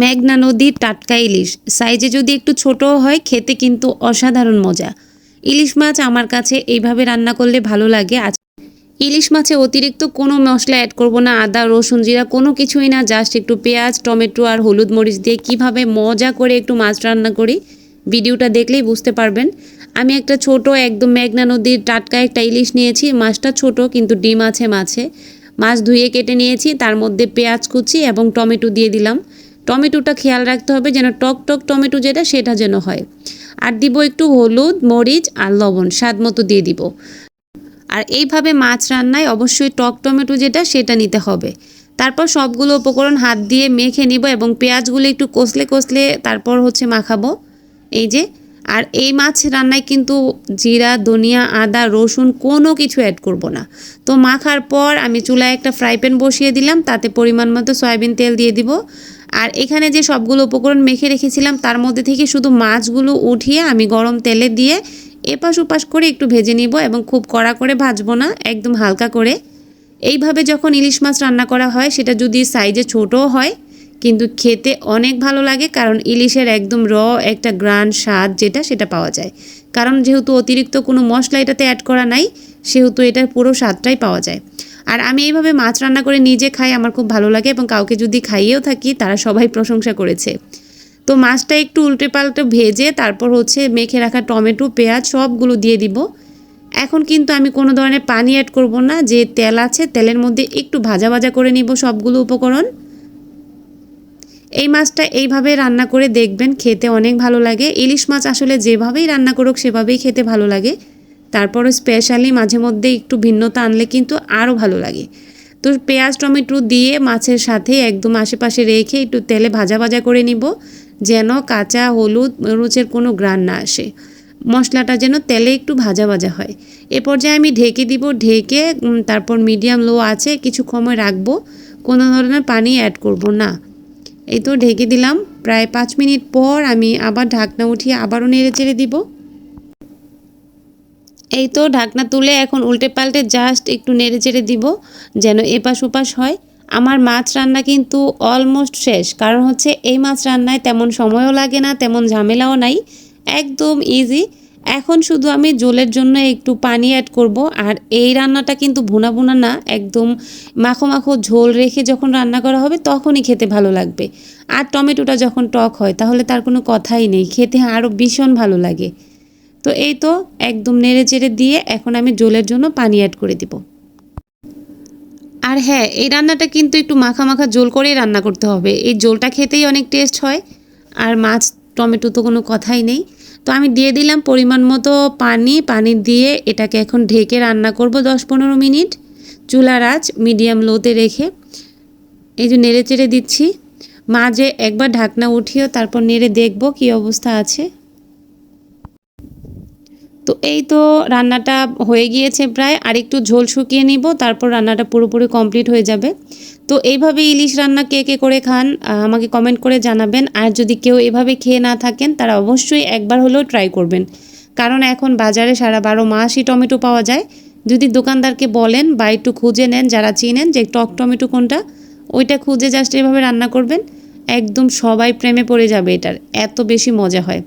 মেঘনা নদীর টাটকা ইলিশ। সাইজে যদি একটু ছোট হয়, খেতে কিন্তু অসাধারণ মজা। ইলিশ মাছ আমার কাছে এইভাবে রান্না করলে ভালো লাগে। আজ ইলিশ মাছে অতিরিক্ত কোনো মশলা অ্যাড করব না। আদা, রসুন জিরা, কোনো কিছুই না। জাস্ট একটু পেঁয়াজ, টমেটো আর হলুদ মরিচ দিয়ে কীভাবে মজা করে একটু মাছ রান্না করি, ভিডিওটা দেখলেই বুঝতে পারবেন। আমি একটা ছোট, একদম মেঘনা নদীর টাটকা একটা ইলিশ নিয়েছি। মাছটা ছোট, কিন্তু ডিম আছে মাছে। মাছ ধুয়ে কেটে নিয়েছি। তার মধ্যে পেঁয়াজ কুচি এবং টমেটো দিয়ে দিলাম। টমেটোটা খেয়াল রাখতে হবে যেন টক টক টমেটো যেটা, সেটা যেন হয়। আর দিব একটু হলুদ, মরিচ আর লবণ, স্বাদ মতো দিয়ে দিব। আর এইভাবে মাছ রান্নায় অবশ্যই টক টমেটো যেটা, সেটা নিতে হবে। তারপর সবগুলো উপকরণ হাত দিয়ে মেখে নিব এবং পেঁয়াজগুলো একটু কষলে কষলে তারপর হচ্ছে মাখাবো। এই যে, আর এই মাছ রান্নায় কিন্তু জিরা, ধনিয়া, আদা, রসুন কোনো কিছু অ্যাড করব না। তো মাখার পর আমি চুলায় একটা ফ্রাই প্যান বসিয়ে দিলাম, তাতে পরিমাণ মতো সয়াবিন তেল দিয়ে দিব। আর এখানে যে সবগুলো উপকরণ মেখে রেখেছিলাম, তার মধ্যে থেকে শুধু মাছগুলো উঠিয়ে আমি গরম তেলে দিয়ে এপাশ ওপাশ করে একটু ভেজে নিব এবং খুব কড়া করে ভাজবো না, একদম হালকা করে। এইভাবে যখন ইলিশ মাছ রান্না করা হয়, সেটা যদি সাইজে ছোটও হয়, কিন্তু খেতে অনেক ভালো লাগে কারণ ইলিশের একদম র একটা গ্রান স্বাদ যেটা, সেটা পাওয়া যায়। কারণ যেহেতু অতিরিক্ত কোনো মশলা এটাতে অ্যাড করা নাই, সেহেতু এটার পুরো স্বাদটাই পাওয়া যায়। আর আমি এইভাবে মাছ রান্না করে নিজে খাই, আমার খুব ভালো লাগে এবং কাউকে যদি খাইয়েও থাকি, তারা সবাই প্রশংসা করেছে। তো মাছটা একটু উল্টে পাল্টে ভেজে, তারপর হচ্ছে মেখে রাখা টমেটো, পেঁয়াজ সবগুলো দিয়ে দিব। এখন কিন্তু আমি কোনো ধরনের পানি অ্যাড করব না, যে তেল আছে তেলের মধ্যে একটু ভাজা ভাজা করে নিব সবগুলো উপকরণ। এই মাছটা এইভাবে রান্না করে দেখবেন, খেতে অনেক ভালো লাগে। ইলিশ মাছ আসলে যেভাবেই রান্না করুক, সেভাবেই খেতে ভালো লাগে। তারপরও স্পেশালি মাঝে মধ্যে একটু ভিন্নতা আনলে কিন্তু আরও ভালো লাগে। তো পেঁয়াজ, টমেটো দিয়ে মাছের সাথে একদম আশেপাশে রেখে একটু তেলে ভাজা ভাজা করে নিব, যেন কাঁচা, হলুদ মরিচের কোনো গ্রান না আসে। মশলাটা যেন তেলে একটু ভাজা ভাজা হয়। এ পর্যায়ে আমি ঢেকে দিব, ঢেকে তারপর মিডিয়াম লো আছে, কিছু সময় রাখব, কোনো ধরনের পানি অ্যাড করব না। এই তো ঢেকে দিলাম, প্রায় পাঁচ মিনিট পর আমি আবার ঢাকনা উঠিয়ে আবারও নেড়ে চেড়ে দিব। এই তো ঢাকনা তুলে এখন উল্টে পাল্টে জাস্ট একটু নেড়ে চেড়ে দিব, যেন এপাশ ওপাশ হয়। আমার মাছ রান্না কিন্তু অলমোস্ট শেষ, কারণ হচ্ছে এই মাছ রান্নায় তেমন সময়ও লাগে না, তেমন ঝামেলাও নাই, একদম ইজি এখন শুধু আমি জলের জন্য একটু পানি অ্যাড করব, আর এই রান্নাটা কিন্তু ভুনা ভুনা না, একদম মাখো মাখো ঝোল রেখে যখন রান্না করা হবে তখনই খেতে ভালো লাগবে। আর টমেটোটা যখন টক হয়, তাহলে তার কোনো কথাই নেই, খেতে আরও ভীষণ ভালো লাগে। তো এই তো একদম নেড়ে চেড়ে দিয়ে এখন আমি জলের জন্য পানি অ্যাড করে দিব। আর হ্যাঁ এই রান্নাটা কিন্তু একটু মাখা মাখা জোল করেই রান্না করতে হবে। এই জোলটা খেতেই অনেক টেস্ট হয়। আর মাছ, টমেটো তো কোনো কথাই নেই। তো আমি দিয়ে দিলাম পরিমাণ মতো পানি। পানি দিয়ে এটাকে এখন ঢেকে রান্না করব দশ পনেরো মিনিট। চুলার আঁচ মিডিয়াম লোতে রেখে এই যে নেড়ে চেড়ে দিচ্ছি। মাঝে একবার ঢাকনা উঠিয়েও তারপর নেড়ে দেখব কি অবস্থা আছে। তো এই তো রান্নাটা হয়ে গিয়েছে প্রায় আর একটু ঝোল শুকিয়ে নিব, তারপর রান্নাটা পুরোপুরি কমপ্লিট হয়ে যাবে। তো এইভাবে ইলিশ রান্না কে কে করে খান আমাকে কমেন্ট করে জানাবেন। আর যদি কেউ এভাবে খেয়ে না থাকেন, তারা অবশ্যই একবার হলেও ট্রাই করবেন। কারণ এখন বাজারে সারা বারো মাসই টমেটো পাওয়া যায়। যদি দোকানদারকে বলেন বা একটু খুঁজে নেন, যারা চিনেন যে টক টমেটো কোনটা, ওইটা খুঁজে জাস্ট এভাবে রান্না করবেন। একদম সবাই প্রেমে পড়ে যাবে এটার, এত বেশি মজা হয়।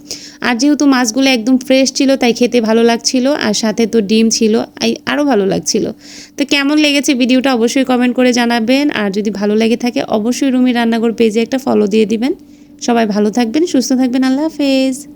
আর যেহেতু মাছগুলো একদম ফ্রেশ ছিল, তাই খেতে ভালো লাগছিল, আর সাথে তো ডিম ছিল আরও ভালো লাগছিল। তো কেমন লেগেছে ভিডিওটা অবশ্যই কমেন্ট করে জানাবেন, আর যদি ভালো লেগে থাকে অবশ্যই রুমি রান্নাঘর পেজে একটা ফলো দিয়ে দিবেন। সবাই ভালো থাকবেন, সুস্থ থাকবেন, আল্লাহ হাফেজ।